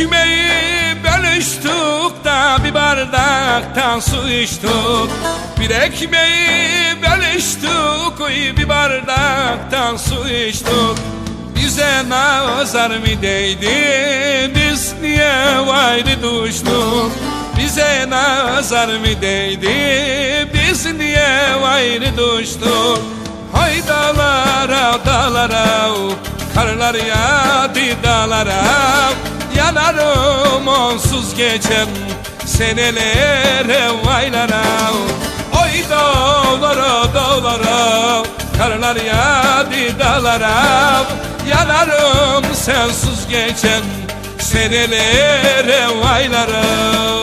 ekmeği bölüştük da bir bardaktan su içtik. Bir ekmeği bölüştük bir bardaktan su içtik. Bize nazar mı değdi biz niye ayrı düştük? Bize nazar mı değdi biz niye ayrı düştük? Hay dağlara dağlara Karlar yağdı dağlara Yanarım onsuz gecem Senelere vaylara. Oy dağlara dağlara Karlar yağdı dağlara. Yanarım sensiz gecem Senelere vaylara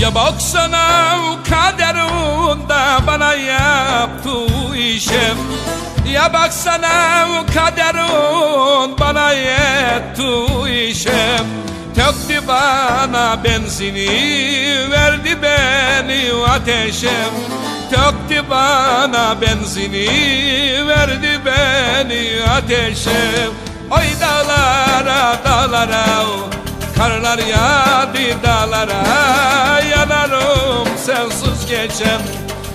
Ya baksana kaderunda bana yaptığı işe Ya baksana kaderun bana yaptığı işe Töktü bana benzini verdi beni ateşe. Töktü bana benzini verdi beni ateşe. Oy dağlara dağlara Karlar yağdı dağlara sensiz geçen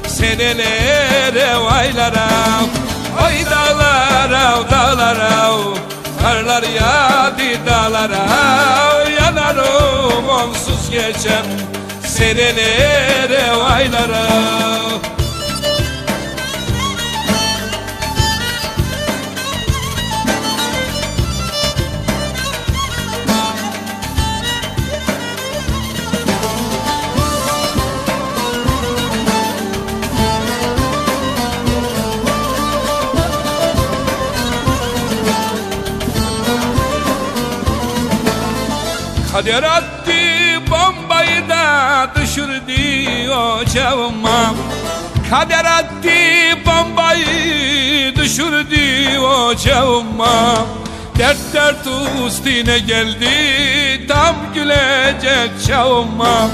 Senelere aylara Ay dağlara dağlara Karlar yağdı dağlara Yanarım onsuz geçen Senelere aylara Kader attı bombayı da düşürdü ocağıma Kader attı bombayı düşürdü ocağıma Dert dert üstüne geldi tam gülecek çağıma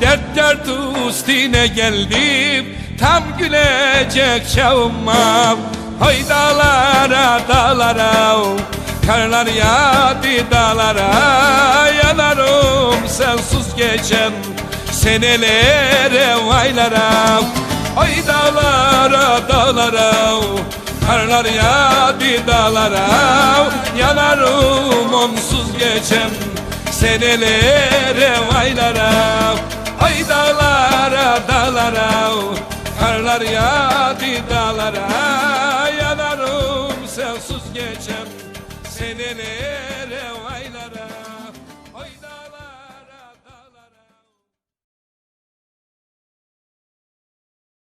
Dert dert üstüne geldi tam gülecek çağıma Hay dağlara dağlara Karlar yağdı dağlara Yanarım sensiz geçen Senelere aylara Ay dağlara dağlara Karlar yağdı dağlara Yanarım onsuz geçen Senelere aylara Ay dağlara dağlara Karlar yağdı dağlara Yanarım sensiz geçen seneler